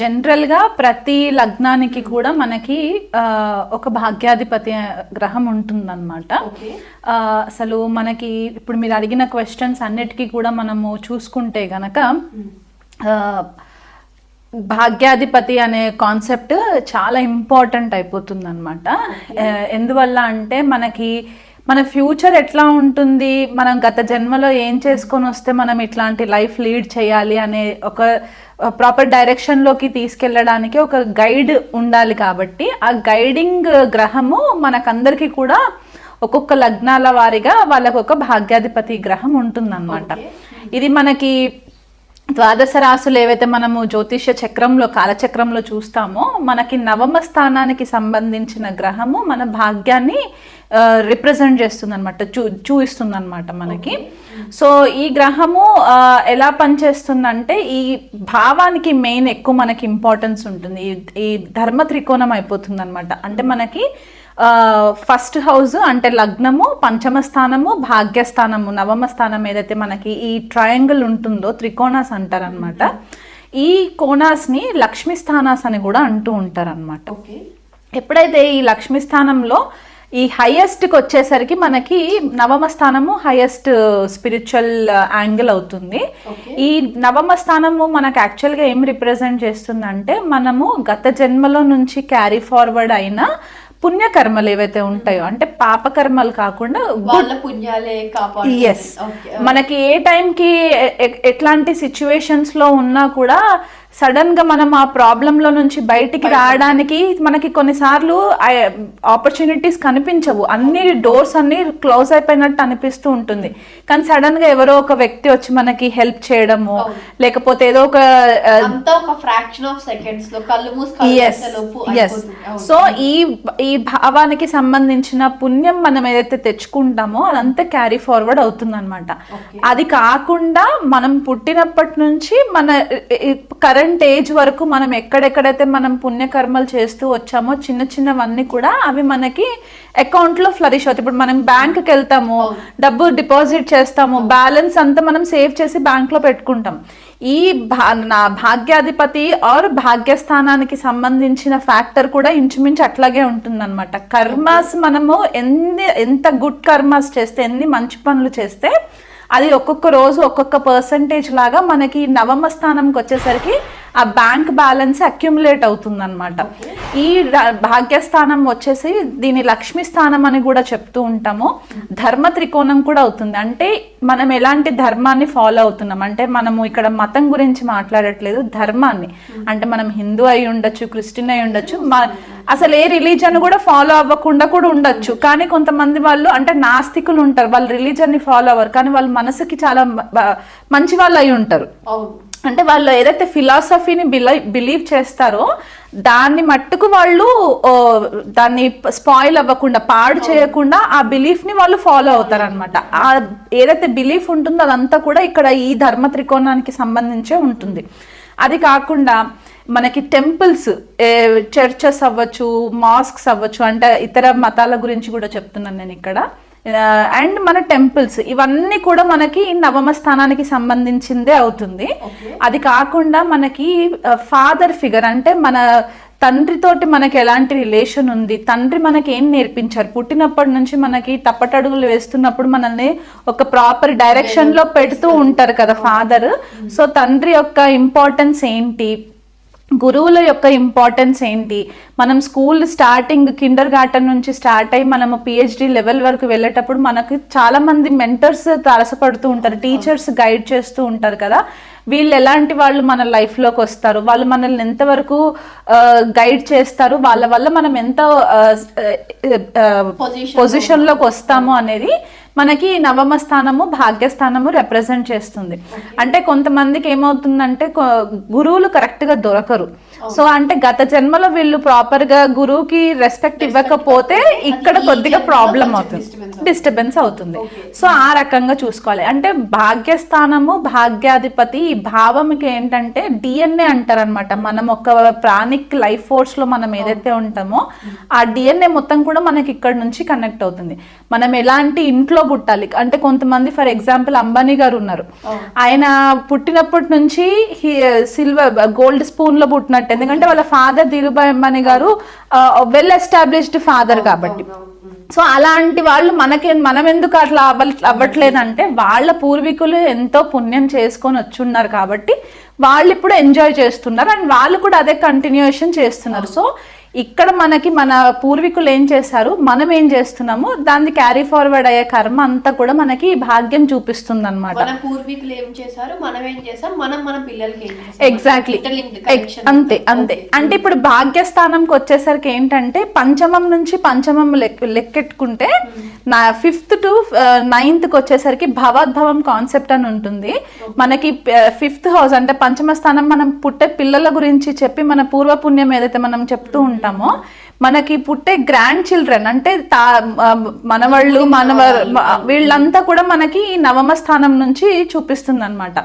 జనరల్గా ప్రతి లగ్నానికి కూడా మనకి ఒక భాగ్యాధిపతి గ్రహం ఉంటుందన్నమాట. అసలు మనకి ఇప్పుడు మీరు అడిగిన క్వశ్చన్స్ అన్నిటికీ కూడా మనము చూసుకుంటే గనక భాగ్యాధిపతి అనే కాన్సెప్ట్ చాలా ఇంపార్టెంట్ అయిపోతుంది అనమాట ఎందువల్ల అంటే మనకి మన ఫ్యూచర్ ఎట్లా ఉంటుంది? మనం గత జన్మలో ఏం చేసుకొని వస్తే మనం ఇట్లాంటి లైఫ్ లీడ్ చేయాలి అనే ఒక ప్రాపర్ డైరెక్షన్లోకి తీసుకెళ్ళడానికి ఒక గైడ్ ఉండాలి కాబట్టి ఆ గైడింగ్ గ్రహము మనకందరికీ కూడా ఒక్కొక్క లగ్నాల వారిగా వాళ్ళకు ఒక భాగ్యాధిపతి గ్రహం ఉంటుందన్నమాట. ఇది మనకి ద్వాదశ రాసులు ఏవైతే మనము జ్యోతిష్య చక్రంలో కాలచక్రంలో చూస్తామో మనకి నవమ స్థానానికి సంబంధించిన గ్రహము మన భాగ్యాన్ని రిప్రజెంట్ చేస్తుంది అనమాట చూ చూపిస్తుంది అనమాట మనకి సో ఈ గ్రహము ఎలా పనిచేస్తుందంటే ఈ భావానికి మెయిన్ ఎక్కువ మనకి ఇంపార్టెన్స్ ఉంటుంది. ఈ- ఈ ధర్మ త్రికోణం అయిపోతుంది అనమాట అంటే మనకి ఫస్ట్ హౌస్ అంటే లగ్నము పంచమ స్థానము భాగ్యస్థానము నవమ స్థానం ఏదైతే మనకి ఈ ట్రయాంగిల్ ఉంటుందో త్రికోణాస్ అంటారనమాట ఈ కోణాస్ని లక్ష్మీ స్థానాస్ అని కూడా అంటూ ఉంటారనమాట ఎప్పుడైతే ఈ లక్ష్మీ స్థానంలో ఈ హైయెస్ట్కి వచ్చేసరికి మనకి నవమ స్థానము హైయెస్ట్ స్పిరిచువల్ యాంగిల్ అవుతుంది. ఈ నవమ స్థానము మనకు యాక్చువల్గా ఏం రిప్రజెంట్ చేస్తుందంటే మనము గత జన్మలో నుంచి క్యారీ ఫార్వర్డ్ అయిన పుణ్యకర్మలు ఏవైతే ఉంటాయో అంటే పాపకర్మలు కాకుండా ఎస్ మనకి ఏ టైంకి ఎట్లాంటి సిచ్యువేషన్స్లో ఉన్నా కూడా సడన్గా మనం ఆ ప్రాబ్లం లో నుంచి బయటికి రావడానికి మనకి కొన్నిసార్లు ఆపర్చునిటీస్ కనిపించవు. అన్ని డోర్స్ అన్ని క్లోజ్ అయిపోయినట్టు అనిపిస్తూ ఉంటుంది. కానీ సడన్గా ఎవరో ఒక వ్యక్తి వచ్చి మనకి హెల్ప్ చేయడము లేకపోతే ఏదో ఒక ఫ్రాక్షన్ ఆఫ్ సెకండ్స్లో కళ్ళు. సో ఈ ఈ భావానికి సంబంధించిన పుణ్యం మనం ఏదైతే తెచ్చుకుంటామో అదంతా క్యారీ ఫార్వర్డ్ అవుతుంది అనమాట. అది కాకుండా మనం పుట్టినప్పటి నుంచి మన కరెంట్ ఏజ్ వరకు మనం ఎక్కడెక్కడైతే మనం పుణ్యకర్మలు చేస్తూ వచ్చామో చిన్న చిన్నవన్నీ కూడా అవి మనకి అకౌంట్లో ఫ్లరిష్ అవుతాయి. ఇప్పుడు మనం బ్యాంకుకి వెళ్తాము డబ్బు డిపాజిట్ చేస్తాము బ్యాలెన్స్ అంతా మనం సేవ్ చేసి బ్యాంక్లో పెట్టుకుంటాం. ఈ భా నా భాగ్యాధిపతి ఆర్ భాగ్యస్థానానికి సంబంధించిన ఫ్యాక్టర్ కూడా ఇంచుమించు అట్లాగే ఉంటుందన్నమాట. కర్మాస్ మనము ఎన్ని ఎంత గుడ్ కర్మాస్ చేస్తే ఎన్ని మంచి పనులు చేస్తే అది ఒక్కొక్క రోజు ఒక్కొక్క పర్సంటేజ్ లాగా మనకి నవమ స్థానంకి వచ్చేసరికి ఆ బ్యాంక్ బ్యాలెన్స్ అక్యుములేట్ అవుతుంది అనమాట ఈ భాగ్యస్థానం వచ్చేసి దీని లక్ష్మీ స్థానం అని కూడా చెప్తూ ఉంటాము. ధర్మ త్రికోణం కూడా అవుతుంది. అంటే మనం ఎలాంటి ధర్మాన్ని ఫాలో అవుతున్నాం? అంటే మనము ఇక్కడ మతం గురించి మాట్లాడట్లేదు ధర్మాన్ని. అంటే మనం హిందూ అయి ఉండొచ్చు క్రిస్టియన్ అయి ఉండొచ్చు అసలు ఏ రిలీజన్ కూడా ఫాలో అవ్వకుండా కూడా ఉండొచ్చు. కానీ కొంతమంది వాళ్ళు అంటే నాస్తికులు ఉంటారు. వాళ్ళు రిలీజన్ని ఫాలో అవ్వరు. కానీ వాళ్ళ మనసుకి చాలా మంచి వాళ్ళు అయి ఉంటారు. అంటే వాళ్ళు ఏదైతే ఫిలాసఫీని బిలై బిలీవ్ చేస్తారో దాన్ని మట్టుకు వాళ్ళు దాన్ని స్పాయిల్ అవ్వకుండా పాడు చేయకుండా ఆ బిలీఫ్ని వాళ్ళు ఫాలో అవుతారు అనమాట ఆ ఏదైతే బిలీఫ్ ఉంటుందో అదంతా కూడా ఇక్కడ ఈ ధర్మ త్రికోణానికి సంబంధించే ఉంటుంది. అది కాకుండా మనకి టెంపుల్స్ చర్చెస్ అవ్వచ్చు మాస్క్స్ అవ్వచ్చు అంటే ఇతర మతాల గురించి కూడా చెప్తున్నాను నేను ఇక్కడ. అండ్ మన టెంపుల్స్ ఇవన్నీ కూడా మనకి నవమ స్థానానికి సంబంధించిందే అవుతుంది. అది కాకుండా మనకి ఫాదర్ ఫిగర్ అంటే మన తండ్రితోటి మనకి ఎలాంటి రిలేషన్ ఉంది? తండ్రి మనకి ఏం నేర్పించారు? పుట్టినప్పటి నుంచి మనకి తప్పటడుగులు వేస్తున్నప్పుడు మనల్ని ఒక ప్రాపర్ డైరెక్షన్లో పెడుతూ ఉంటారు కదా ఫాదర్ సో తండ్రి యొక్క ఇంపార్టెన్స్ ఏంటి? గురువుల యొక్క ఇంపార్టెన్స్ ఏంటి? మనం స్కూల్ స్టార్టింగ్ కిండర్ గార్టెన్ నుంచి స్టార్ట్ అయ్యి మనము పిహెచ్డి లెవెల్ వరకు వెళ్ళేటప్పుడు మనకు చాలా మంది మెంటర్స్ తారసపడుతూ ఉంటారు టీచర్స్ గైడ్ చేస్తూ ఉంటారు కదా. వీళ్ళు ఎలాంటి వాళ్ళు మన లైఫ్లోకి వస్తారు? వాళ్ళు మనల్ని ఎంతవరకు గైడ్ చేస్తారు? వాళ్ళ వల్ల మనం ఎంత Position పొజిషన్లోకి వస్తాము. అనేది మనకి నవమ స్థానము భాగ్యస్థానము రిప్రజెంట్ చేస్తుంది. అంటే కొంతమందికి ఏమవుతుందంటే గురువులు కరెక్ట్గా దొరకరు. సో అంటే గత జన్మలో వీళ్ళు ప్రాపర్గా గురువుకి రెస్పెక్ట్ ఇవ్వకపోతే ఇక్కడ కొద్దిగా ప్రాబ్లం అవుతుంది. డిస్టర్బెన్స్ అవుతుంది. సో ఆ రకంగా చూసుకోవాలి. అంటే భాగ్యస్థానము భాగ్యాధిపతి ఈ భావంకి ఏంటంటే డిఎన్ఏ అంటారనమాట మనం ఒక ప్రాణిక్ లైఫ్ ఫోర్స్లో మనం ఏదైతే ఉంటామో ఆ డిఎన్ఏ మొత్తం కూడా మనకి ఇక్కడ నుంచి కనెక్ట్ అవుతుంది. మనం ఎలాంటి ఇంట్లో పుట్టాలి? అంటే కొంతమంది ఫర్ ఎగ్జాంపుల్ అంబానీ గారు ఉన్నారు. ఆయన పుట్టినప్పటి నుంచి సిల్వర్ గోల్డ్ స్పూన్లో పుట్టినట్టు ఎందుకంటే వాళ్ళ father Dhirubhai Ambani garu well established father కాబట్టి. సో అలాంటి వాళ్ళు మనకి మనం ఎందుకు అట్లా అవ్వ అవ్వట్లేదంటే వాళ్ళ పూర్వీకులు ఎంతో పుణ్యం చేసుకొని వచ్చున్నారు కాబట్టి వాళ్ళు ఇప్పుడు ఎంజాయ్ చేస్తున్నారు. అండ్ వాళ్ళు కూడా అదే కంటిన్యూషన్ చేస్తున్నారు. సో ఇక్కడ మనకి మన పూర్వీకులు ఏం చేశారు? మనం ఏం చేస్తున్నాము దాన్ని క్యారీ ఫార్వర్డ్ అయ్యే కర్మ అంతా కూడా మనకి భాగ్యం చూపిస్తుంది అనమాట పూర్వీకులు ఏం చేశారు? మనం ఏం చేసాం మనం మన పిల్లలకి ఎగ్జాక్ట్లీ. అంతే అంతే. అంటే ఇప్పుడు భాగ్యస్థానంకి వచ్చేసరికి ఏంటంటే పంచమం నుంచి పంచమం లెక్క లెక్కెట్టుకుంటే నా ఫిఫ్త్ టు నైన్త్కి వచ్చేసరికి భవద్భవం కాన్సెప్ట్ అని ఉంటుంది. మనకి ఫిఫ్త్ హౌస్ అంటే పంచమ స్థానం మనం పుట్టే పిల్లల గురించి చెప్పి మన పూర్వపుణ్యం ఏదైతే మనం చెప్తూ ఉంటామో మనకి పుట్టే గ్రాండ్ చిల్డ్రన్ అంటే తా మనవళ్ళు మనవ వీళ్ళంతా. కూడా మనకి ఈ నవమ స్థానం నుంచి చూపిస్తుంది అనమాట.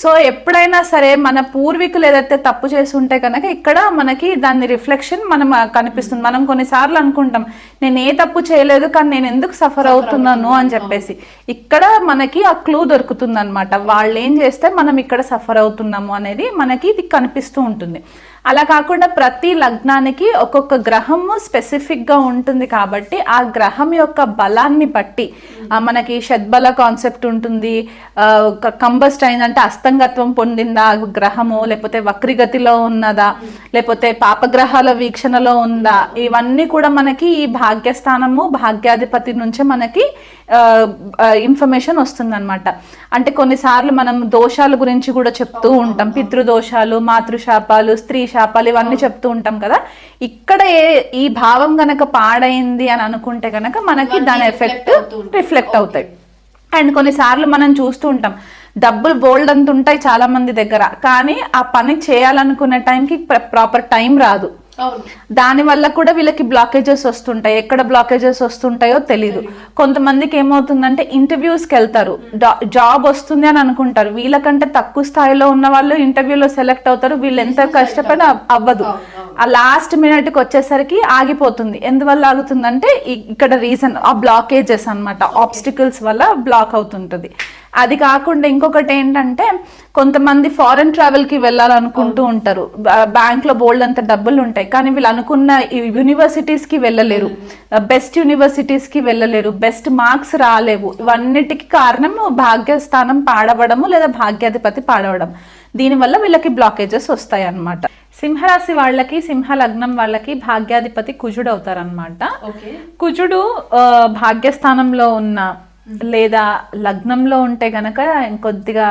సో ఎప్పుడైనా సరే మన పూర్వీకులు ఏదైతే తప్పు చేసి ఉంటే కనుక ఇక్కడ మనకి దాని రిఫ్లెక్షన్ మనం కనిపిస్తుంది. మనం కొన్నిసార్లు అనుకుంటాం నేను ఏ తప్పు చేయలేదు కానీ నేను ఎందుకు సఫర్ అవుతున్నాను? అని చెప్పేసి. ఇక్కడ మనకి ఆ క్లూ దొరుకుతుంది అనమాట వాళ్ళు ఏం చేస్తే మనం ఇక్కడ సఫర్ అవుతున్నాము అనేది మనకి ఇది కనిపిస్తూ ఉంటుంది. అలా కాకుండా ప్రతి లగ్నానికి ఒక్కొక్క గ్రహము స్పెసిఫిక్గా ఉంటుంది కాబట్టి ఆ గ్రహం యొక్క బలాన్ని బట్టి మనకి షద్బల కాన్సెప్ట్ ఉంటుంది కంబస్ట్ అయిందంటే అస్తంగత్వం పొందిందా గ్రహము లేకపోతే వక్రిగతిలో ఉన్నదా లేకపోతే పాపగ్రహాల వీక్షణలో ఉందా ఇవన్నీ కూడా మనకి ఈ భాగ్యస్థానము భాగ్యాధిపతి నుంచే మనకి ఇన్ఫర్మేషన్ వస్తుంది అనమాట అంటే కొన్నిసార్లు మనం దోషాల గురించి కూడా చెప్తూ ఉంటాం. పితృదోషాలు మాతృశాపాలు స్త్రీ శాపాలు ఇవన్నీ చెప్తూ ఉంటాం కదా. ఇక్కడ ఏ- ఈ భావం గనక పాడైంది అని అనుకుంటే గనక మనకి దాని ఎఫెక్ట్. రిఫ్లెక్ట్ అవుతాయి. అండ్ కొన్నిసార్లు మనం చూస్తూ ఉంటాం డబ్బులు బోల్డ్ అంత ఉంటాయి చాలా మంది దగ్గర. కానీ ఆ పని చేయాలనుకునే టైంకి ప్రాపర్ టైం రాదు. దాని వల్ల కూడా వీళ్ళకి బ్లాకేజెస్ వస్తుంటాయి. ఎక్కడ బ్లాకేజెస్ వస్తుంటాయో తెలియదు కొంతమందికి ఏమవుతుందంటే ఇంటర్వ్యూస్కి వెళ్తారు. జాబ్ వస్తుంది అని అనుకుంటారు. వీళ్ళకంటే తక్కువ స్థాయిలో ఉన్న వాళ్ళు ఇంటర్వ్యూలో సెలెక్ట్ అవుతారు. వీళ్ళు ఎంత కష్టపడి అవ్- అవ్వదు. ఆ లాస్ట్ మినిట్కి వచ్చేసరికి ఆగిపోతుంది. ఎందువల్ల ఆగుతుందంటే ఇక్కడ రీజన్ ఆ బ్లాకేజెస్ అన్నమాట. ఆబ్స్టికల్స్ వల్ల బ్లాక్ అవుతుంటుంది. అది కాకుండా ఇంకొకటి ఏంటంటే కొంతమంది ఫారెన్ ట్రావెల్కి వెళ్ళాలనుకుంటూ ఉంటారు. బ్యాంక్లో బోల్డ్ అంత డబ్బులు ఉంటాయి. కానీ వీళ్ళు అనుకున్న యూనివర్సిటీస్కి వెళ్ళలేరు. బెస్ట్ యూనివర్సిటీస్కి వెళ్ళలేరు. బెస్ట్ మార్క్స్ రాలేవు. ఇవన్నిటికి కారణం భాగ్యస్థానం పాడవడము లేదా భాగ్యాధిపతి పాడవడం. దీనివల్ల వీళ్ళకి బ్లాకేజెస్ వస్తాయి అన్నమాట సింహరాశి వాళ్ళకి సింహ లగ్నం వాళ్ళకి భాగ్యాధిపతి కుజుడు అవుతారనమాట కుజుడు భాగ్యస్థానంలో ఉన్న లేదా లగ్నంలో ఉంటే గనక కొద్దిగా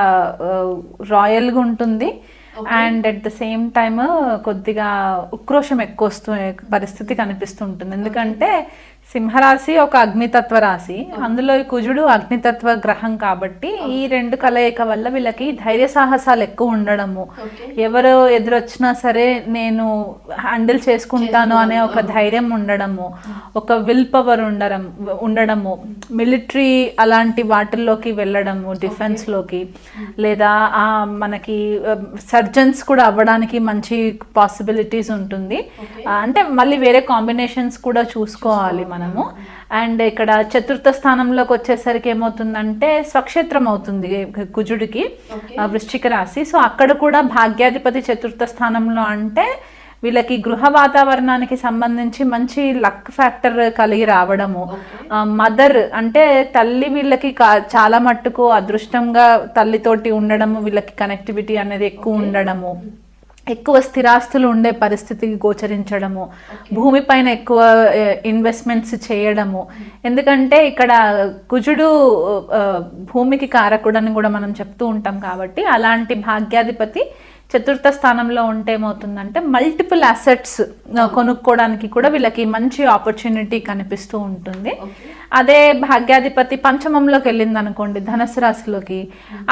రాయల్గా ఉంటుంది. And at the same time కొద్దిగా ఉక్రోషం ఎక్కువ వస్తూ పరిస్థితి కనిపిస్తుంటుంది ఎందుకంటే సింహరాశి ఒక అగ్నితత్వ రాశి. అందులో ఈ కుజుడు అగ్నితత్వ గ్రహం కాబట్టి ఈ రెండు కలయిక వల్ల వీళ్ళకి ధైర్య సాహసాలు ఎక్కువ ఉండడము. ఎవరు ఎదురొచ్చినా సరే నేను హ్యాండిల్ చేసుకుంటాను అనే ఒక ధైర్యం ఉండడము. ఒక విల్ పవర్ ఉండడం ఉండడము. మిలిటరీ అలాంటి వాటిల్లోకి వెళ్ళడము డిఫెన్స్లోకి లేదా మనకి సర్జన్స్ కూడా అవ్వడానికి మంచి పాసిబిలిటీస్ ఉంటుంది. అంటే మళ్ళీ వేరే కాంబినేషన్స్ కూడా చూసుకోవాలి మనము. అండ్ ఇక్కడ చతుర్థ స్థానంలోకి వచ్చేసరికి ఏమవుతుందంటే స్వక్షేత్రం అవుతుంది కుజుడికి వృశ్చిక రాశి. సో అక్కడ కూడా భాగ్యాధిపతి చతుర్థ స్థానంలో అంటే వీళ్ళకి గృహ వాతావరణానికి సంబంధించి మంచి లక్ ఫ్యాక్టర్ కలిగి రావడము. మదర్ అంటే తల్లి వీళ్ళకి చాలా మట్టుకు అదృష్టంగా తల్లితోటి ఉండడము వీళ్ళకి కనెక్టివిటీ అనేది ఎక్కువ ఉండడము. ఎక్కువ స్థిరాస్తులు ఉండే పరిస్థితికి గోచరించడము భూమిపైన ఎక్కువ ఇన్వెస్ట్మెంట్స్ చేయడము. ఎందుకంటే ఇక్కడ కుజుడు భూమికి కారకుడని కూడా మనం చెప్తూ ఉంటాం కాబట్టి అలాంటి భాగ్యాధిపతి చతుర్థ స్థానంలో ఉంటే ఏమవుతుందంటే మల్టిపుల్ అసెట్స్ కొనుక్కోవడానికి కూడా వీళ్ళకి మంచి ఆపర్చునిటీ కనిపిస్తూ ఉంటుంది. అదే భాగ్యాధిపతి పంచమంలోకి వెళ్ళింది అనుకోండి ధనస్సు రాశిలోకి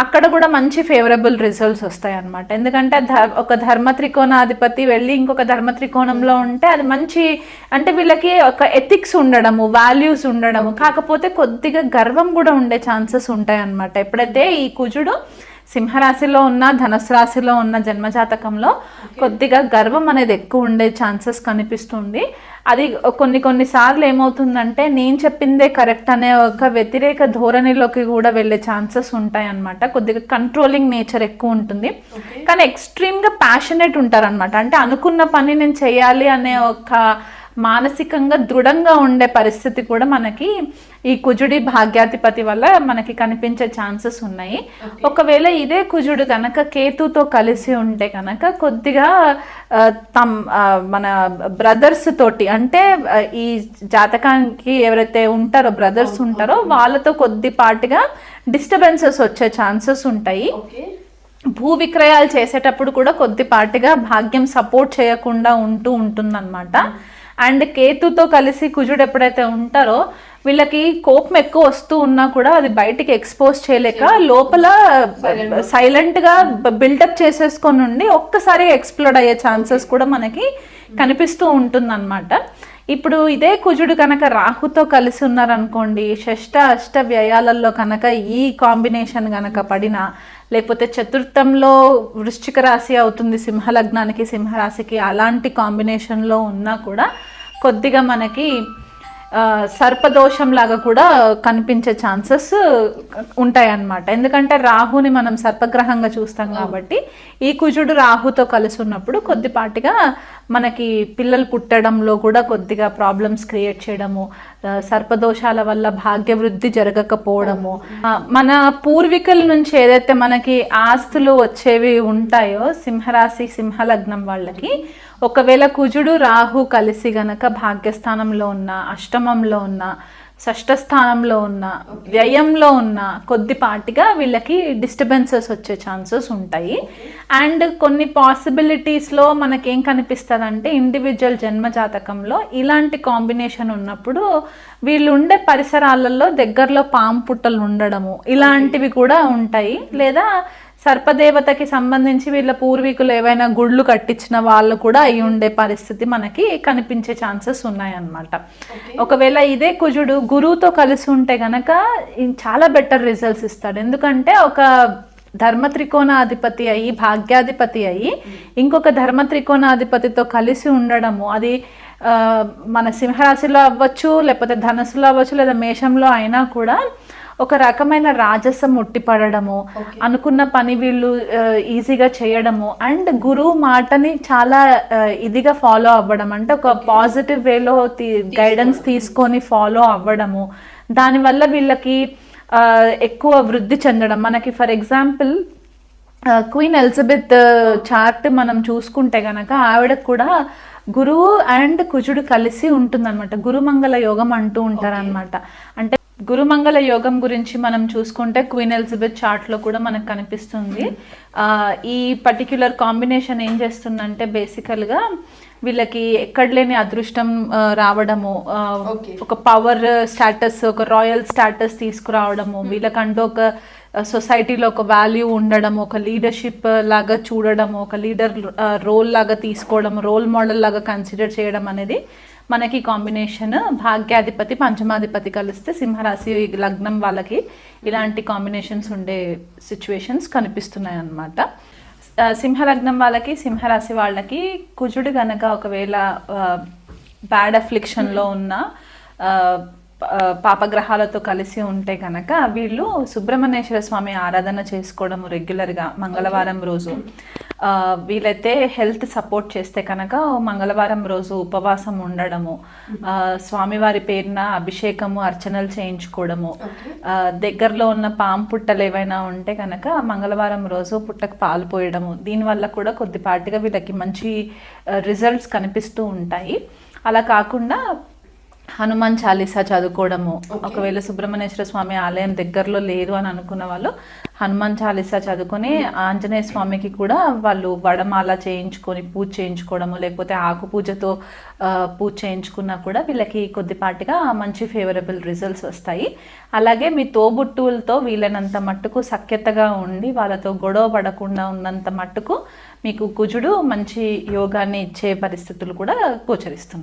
అక్కడ కూడా మంచి ఫేవరబుల్ రిజల్ట్స్ వస్తాయి అనమాట ఎందుకంటే ఒక ధర్మ త్రికోణాధిపతి వెళ్ళి ఇంకొక ధర్మ త్రికోణంలో ఉంటే అది మంచి అంటే వీళ్ళకి ఒక ఎథిక్స్ ఉండడము వాల్యూస్ ఉండడము కాకపోతే కొద్దిగా గర్వం కూడా ఉండే ఛాన్సెస్ ఉంటాయి అనమాట ఎప్పుడైతే ఈ కుజుడు సింహరాశిలో ఉన్న ధనుసు రాశిలో ఉన్న జన్మజాతకంలో కొద్దిగా గర్వం అనేది ఎక్కువ ఉండే ఛాన్సెస్ కనిపిస్తుంది. అది కొన్ని కొన్ని సార్లు ఏమవుతుందంటే నేను చెప్పిందే కరెక్ట్ అనే ఒక వ్యతిరేక ధోరణిలోకి కూడా వెళ్ళే ఛాన్సెస్ ఉంటాయి అన్నమాట కొద్దిగా కంట్రోలింగ్ నేచర్ ఎక్కువ ఉంటుంది. కానీ ఎక్స్ట్రీమ్గా ప్యాషనెట్ ఉంటారనమాట అంటే అనుకున్న పని నేను చేయాలి అనే ఒక మానసికంగా దృఢంగా ఉండే పరిస్థితి కూడా మనకి ఈ కుజుడి భాగ్యాధిపతి వల్ల మనకి కనిపించే ఛాన్సెస్ ఉన్నాయి. ఒకవేళ ఇదే కుజుడు కనుక కేతుతో కలిసి ఉంటే కనుక కొద్దిగా తమ్ మన బ్రదర్స్ తోటి అంటే ఈ జాతకానికి ఎవరైతే ఉంటారో బ్రదర్స్ ఉంటారో వాళ్ళతో కొద్దిపాటిగా డిస్టర్బెన్సెస్ వచ్చే ఛాన్సెస్ ఉంటాయి. భూ విక్రయాలు చేసేటప్పుడు కూడా కొద్దిపాటిగా భాగ్యం సపోర్ట్ చేయకుండా ఉంటూ ఉంటుందన్నమాట. అండ్ కేతుతో కలిసి కుజుడు ఎప్పుడైతే ఉంటారో వీళ్ళకి కోపం ఎక్కువ వస్తూ ఉన్నా కూడా అది బయటికి ఎక్స్పోజ్ చేయలేక లోపల సైలెంట్గా. బిల్డప్ చేసేసుకొని ఉండి ఒక్కసారి ఎక్స్ప్లోడ్ అయ్యే ఛాన్సెస్ కూడా మనకి కనిపిస్తూ ఉంటుందన్నమాట. ఇప్పుడు ఇదే కుజుడు కనుక రాహుతో కలిసి ఉన్నారనుకోండి షష్ట అష్ట వ్యయాలలో కనుక ఈ కాంబినేషన్ కనుక పడినా లేకపోతే చతుర్థంలో వృశ్చిక రాశి అవుతుంది సింహలగ్నానికి సింహరాశికి అలాంటి కాంబినేషన్లో ఉన్నా కూడా కొద్దిగా మనకి సర్పదోషం లాగా కూడా కనిపించే ఛాన్సెస్ ఉంటాయన్నమాట. ఎందుకంటే రాహుని మనం సర్పగ్రహంగా చూస్తాం కాబట్టి ఈ కుజుడు రాహుతో కలిసి ఉన్నప్పుడు కొద్దిపాటిగా మనకి పిల్లలు పుట్టడంలో కూడా కొద్దిగా ప్రాబ్లమ్స్ క్రియేట్ చేయడము సర్పదోషాల వల్ల భాగ్యవృద్ధి జరగకపోవడము ఆ, మన పూర్వీకుల నుంచి ఏదైతే మనకి ఆస్తులు వచ్చేవి ఉంటాయో సింహరాశి సింహలగ్నం వాళ్ళకి ఒకవేళ కుజుడు రాహు కలిసి గనక భాగ్యస్థానంలో ఉన్న అష్టమంలో ఉన్న షష్ఠ స్థానంలో ఉన్న వ్యయంలో ఉన్న కొద్దిపాటిగా వీళ్ళకి డిస్టర్బెన్సెస్ వచ్చే ఛాన్సెస్ ఉంటాయి. అండ్ కొన్ని పాసిబిలిటీస్లో మనకేం కనిపిస్తుంది అంటే ఇండివిజువల్ జన్మ జాతకంలో ఇలాంటి కాంబినేషన్ ఉన్నప్పుడు వీళ్ళు ఉండే పరిసరాలలో దగ్గరలో పాము పుట్టలు ఉండడము ఇలాంటివి కూడా ఉంటాయి. లేదా సర్పదేవతకి సంబంధించి వీళ్ళ పూర్వీకులు ఏవైనా గుళ్ళు కట్టించిన వాళ్ళు కూడా అయి ఉండే పరిస్థితి మనకి కనిపించే ఛాన్సెస్ ఉన్నాయన్నమాట. ఒకవేళ ఇదే కుజుడు గురువుతో కలిసి ఉంటే గనక చాలా బెటర్ రిజల్ట్స్ ఇస్తాడు. ఎందుకంటే ఒక ధర్మ త్రికోణాధిపతి అయ్యి భాగ్యాధిపతి అయ్యి ఇంకొక ధర్మ త్రికోణాధిపతితో కలిసి ఉండడము అది మన సింహరాశిలో అవ్వచ్చు లేకపోతే ధనుసులో అవ్వచ్చు లేదా మేషంలో అయినా కూడా ఒక రకమైన రాజసం ఉట్టిపడడము అనుకున్న పని వీళ్ళు ఈజీగా చేయడము అండ్ గురువు మాటని చాలా ఇదిగా ఫాలో అవ్వడం. అంటే ఒక పాజిటివ్ వేలో గైడెన్స్ తీసుకొని ఫాలో అవ్వడము. దానివల్ల వీళ్ళకి ఎక్కువ వృద్ధి చెందడం. మనకి for example queen Elizabeth chart మనం చూసుకుంటే గనక ఆవిడకు కూడా గురువు అండ్ కుజుడు కలిసి ఉంటుందన్నమాట. గురుమంగళ యోగం అంటూ ఉంటారన్నమాట. అంటే గురుమంగళ యోగం గురించి మనం చూసుకుంటే క్వీన్ ఎలిజబెత్ చార్ట్లో కూడా మనకు కనిపిస్తుంది ఆ, ఈ పర్టిక్యులర్ కాంబినేషన్ ఏం చేస్తుందంటే బేసికల్గా వీళ్ళకి ఎక్కడ లేని అదృష్టం రావడము. ఒక పవర్ స్టాటస్ ఒక రాయల్ స్టాటస్ తీసుకురావడము వీళ్ళకంటూ ఒక సొసైటీలో ఒక వాల్యూ ఉండడం ఒక లీడర్షిప్ లాగా చూడడం ఒక లీడర్ రోల్ లాగా తీసుకోవడం రోల్ మోడల్ లాగా కన్సిడర్ చేయడం అనేది మనకి కాంబినేషన్ భాగ్యాధిపతి పంచమాధిపతి కలిస్తే సింహరాశి లగ్నం వాళ్ళకి ఇలాంటి కాంబినేషన్స్ ఉండే సిచ్యువేషన్స్ కనిపిస్తున్నాయి అన్నమాట. సింహలగ్నం వాళ్ళకి సింహరాశి వాళ్ళకి కుజుడు గనక ఒకవేళ బ్యాడ్ అఫ్లిక్షన్లో ఉన్న పాపగ్రహాలతో కలిసి ఉంటే కనుక వీళ్ళు సుబ్రహ్మణ్యేశ్వర స్వామి ఆరాధన చేసుకోవడము రెగ్యులర్గా మంగళవారం రోజు. వీలైతే హెల్త్ సపోర్ట్ చేస్తే కనుక మంగళవారం రోజు ఉపవాసం ఉండడము స్వామివారి పేరున అభిషేకము అర్చనలు చేయించుకోవడము. దగ్గరలో ఉన్న పాము పుట్టలు ఏవైనా ఉంటే కనుక మంగళవారం రోజు పుట్టకు పాలు పోయడము. దీనివల్ల కూడా కొద్దిపాటిగా వీళ్ళకి మంచి రిజల్ట్స్ కనిపిస్తూ ఉంటాయి. అలా కాకుండా హనుమాన్ చాలీసా చదువుకోవడము. ఒకవేళ సుబ్రహ్మణ్యేశ్వర స్వామి ఆలయం దగ్గరలో లేదు అని అనుకున్న వాళ్ళు హనుమాన్ చాలీసా చదువుకొని ఆంజనేయ స్వామికి కూడా వాళ్ళు వడమాల చేయించుకొని పూజ చేయించుకోవడము లేకపోతే ఆకు పూజతో పూజ చేయించుకున్నా కూడా వీళ్ళకి కొద్దిపాటిగా మంచి ఫేవరబుల్ రిజల్ట్స్ వస్తాయి. అలాగే మీ తోబుట్టువులతో వీలైనంత మట్టుకు సఖ్యతగా ఉండి వాళ్ళతో గొడవ పడకుండా ఉన్నంత మట్టుకు మీకు కుజుడు మంచి యోగాన్ని ఇచ్చే పరిస్థితులు కూడా గోచరిస్తున్నాయి.